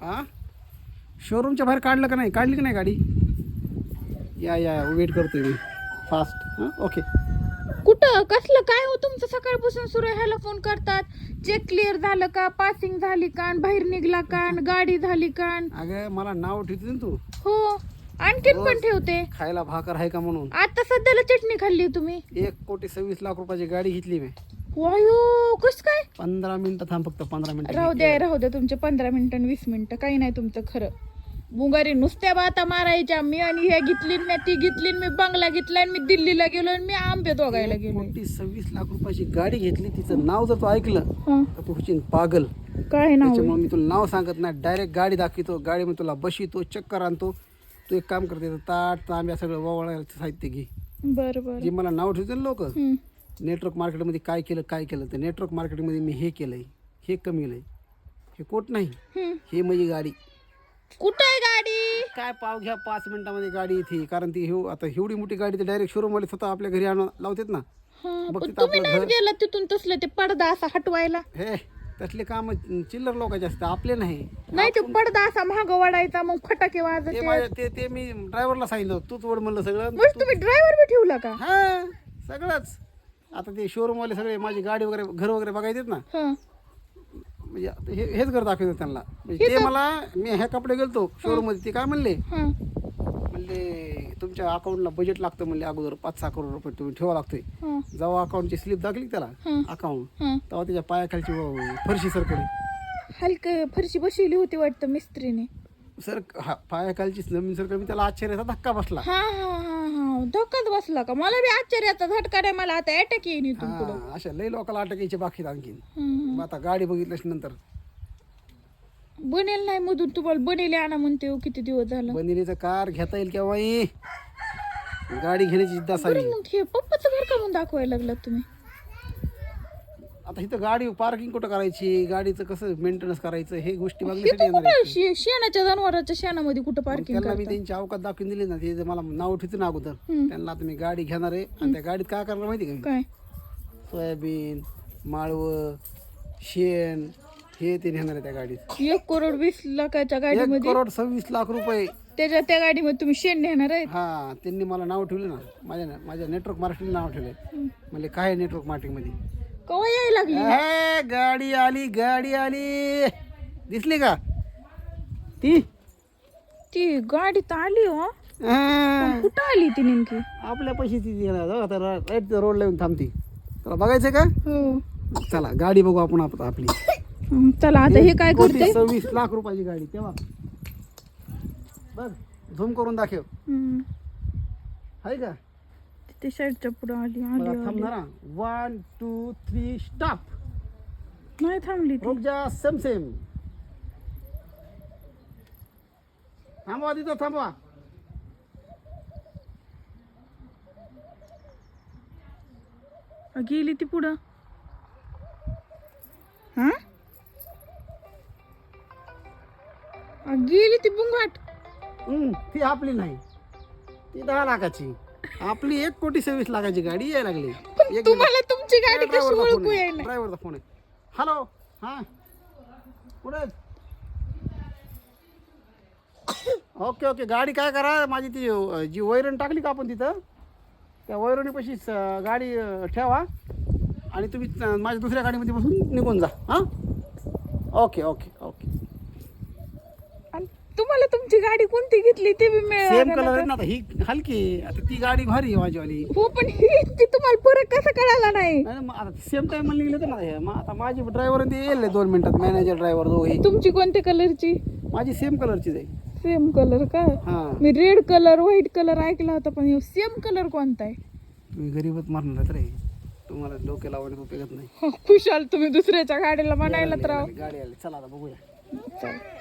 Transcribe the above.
हा? शोरूमच्या बाहेर काढलं का नाही? काढली का नाही गाडी? या या वेट करतोय मी. फास्ट हां? ओके कुठं? कसलं? काय हो तुमचं? सकाळपासून सुरू ह्याला फोन करतात. चेक क्लिअर झालं का? पासिंग झाली का? आणि बाहेर निघला का? आणि गाडी झाली का? आणि- अगं मला नाव ठेवते ना तू. हो. आणखीन पण ठेवते? खायला भाकर आहे का म्हणून? आता सध्याला चटणी खाल्ली तुम्ही. एक कोटी सव्वीस लाख रुपयाची गाडी घेतली मी. वायो कस काय? पंधरा मिनिटं थांब फक्त पंधरा मिनिटं. राहू द्या राहू द्या तुमचे पंधरा मिनिटं आणि वीस मिनिटं. काही नाही तुमचं खरं. बुंगारी नुसत्या बाता मारायच्या. मी आणि ह्या घेतली मी ती घेतली मी बंगला घेतला आणि मी दिल्लीला गेलो आणि मी आंबे दोघायला गेलो सव्वीस लाख रुपयाची गाडी घेतली तिचं नाव जर तू ऐकलं हं. तर तू होशील पागल. काय नाव? त्याच्यामुळे मी तुला नाव सांगत नाही. डायरेक्ट गाडी दाखवतो गाडीमध्ये तुला बशितो चक्कर आणतो. तू एक काम करते ताट तांब्या सगळं वळायचं साहित्य घे. बर बर. जे मला नाव ठेवते ना लोक हं. नेटवर्क मार्केटमध्ये काय केलं काय केलं? तर नेटवर्क मार्केटमध्ये मी हे केलंय हे कमी केलंय. हे कोट नाही. हं. हे माझी गाडी. कुठं आहे गाडी? काय पाव घ्या पाच मिनिटामध्ये गाडी येते कारण ती हेव आता एवढी मोठी गाडी तर डायरेक्ट शोरूमवाले स्वतः आपल्या घरी आणून लावतात ना. हं, बघ पण तिथं तुम्ही आपलं नाही घर. गेला तिथून तसलं ते पडदा असा हटवायला? हे तसले काम चिल्लर लोकांचे असतात आपले नाही. नाही ते पडदा असा महाग वाढायचा मग फटाके ते वाजते माझ्या ते ते मी ड्रायव्हरला सांगितलं तूच वड म्हणलं सगळं. मग तुम्ही ड्रायव्हर बी ठेवला का? हा सगळंच. आता ते शोरूमवाले सगळे माझी गाडी वगैरे घर वगैरे बघायचे ना हं. म्हणजे आता हे हेच घर दाखवतो त्यांना म्हणजे ते मला मी ह्या कपडे गेलतो शोरूममध्ये ते काय म्हणले हं. म्हणले तुमच्या अकाउंटला बजेट लागतं म्हणले अगोदर पाच सहा करोड रुपये तुम्ही ठेवा लागतोय हं. जेव्हा अकाउंटची स्लिप दाखली त्याला हं. अकाउंट हं. तेव्हा त्याच्या पायाखालची व- फरशी सरकली हलकं फरशी बसवली होती वाटतं मिस्त्रीने सर हा पायाखालची जमीन सरकली मी त्याला आश्चर्याचा धक्का बसला हा हा हा हा धक्काच बसला का? मला बी आश्चर्याचा झटका नाही मला आता अटॅक येईन इथून पुढं. हा अशा लई लोकांना अटक यायचे बाकी आहेत आणखीन. मग आता गाडी बघितल्याच नंतर. बनेल नाही मधून तुम्हाला बनेल आणा म्हणते हो, किती दिवस झालं. बंदिनीचं कार घेता येईल केव्हाही? गाडी घेण्याची जिद्द असावी. मग हे पप्पाचं घर का म्हणून दाखवायला लागलात तुम्ही. आता इथं गाडी पार्किंग कुठं करायची? गाडीचं कसं मेंटेनन्स करायचं? हे गोष्टी बघण्यासाठी येणार. शे- शेणाच्या जनावराच्या शेणामध्ये कुठं पार्किंग त्यांना मी त्यांची अवकात दाखवून दिली ना ते जे मला नाव ठेवते ना अगोदर त्यांना आता मी गाडी घेणार आहे. आणि त्या गाडीत काय करणार माहिती का? काय? सोयाबीन माळवं शेण हे ते नेणार आहे त्या गाडीत. एक करोड वीस लाखाच्या एक गाडीमध्ये? करोड सव्वीस लाख रुपये. त्याच्या त्या गाडीमध्ये तुम्ही शेण नेणार आहेत? हा त्यांनी मला नाव ठेवले ना. माझ्या माझ्या नेटवर्क मार्केटिंग नाव ठेवले म्हणजे काय नेटवर्क मार्केटिंगमध्ये? कवा यायला लागली? ए, गाडी आली गाडी आली. दिसली का? ती? ती गाडी तर आली हो. हा. कुठं आली ती नेमकी? आपल्या पैसे ती आता राईट रोड लावून थांबती. तुला बघायचं का? हो. चला गाडी बघू आपण आता आपली. हं, चला आता हे काय करते? सव्वीस लाख रुपयाची गाडी तेव्हा. बघ झूम करून दाखव. हं, आहे का? ते साईडच्या पुढे आली मला आली. थांबणार वन टू थ्री स्टॉप नाही थांबली ती. रुक जा सेम सेम थांबवा तिथं थांबवा. गेली ती पुढं. हा? गेली ती बुंगाट. हम्म, ती आपली नाही. ती दहा लाखाची. आपली एक कोटी सव्वीस लाखाची गाडी यायला लागली. तुम्हाला तुमची गाडी कशी ओळखू येईल ड्रायव्हरचा फोन आहे. हॅलो हा? पुढे ओके ओके गाडी काय करा? माझी ती जी वैरण टाकली का आपण तिथं? त्या वैरणीपाशी स- गाडी ठेवा. आणि तुम्ही माझ्या दुसऱ्या गाडीमध्ये बसून निघून जा. हां? ओके ओके तुम्हाला तुमची गाडी कोणती घेतली ते बी सेम कलर आहे ना आता ही हलकी आता ती गाडी भारी आहे माझीवाली हो पण ही ती तुम्हाला फरक कसा कळाला नाही? नाही मग आता सेम टाइम निघले तर ना हे मग आता माझी ड्रायव्हर ते येईल दोन मिनिटात मॅनेजर ड्रायव्हर दोघे. तुमची कोणत्या कलरची माझी सेम कलरचीच आहे. सेम कलर का? हां. मी रेड कलर व्हाईट कलर ऐकला होता पण सेम कलर कोणता आहे? तुम्ही गरीबच मारणार रे. तुम्हाला डोके लावण्यात उपयोगत नाही. खुशाल तुम्ही दुसऱ्याच्या गाडीला म्हणायला तर. गाडी आली. चला आता बघूया. चला.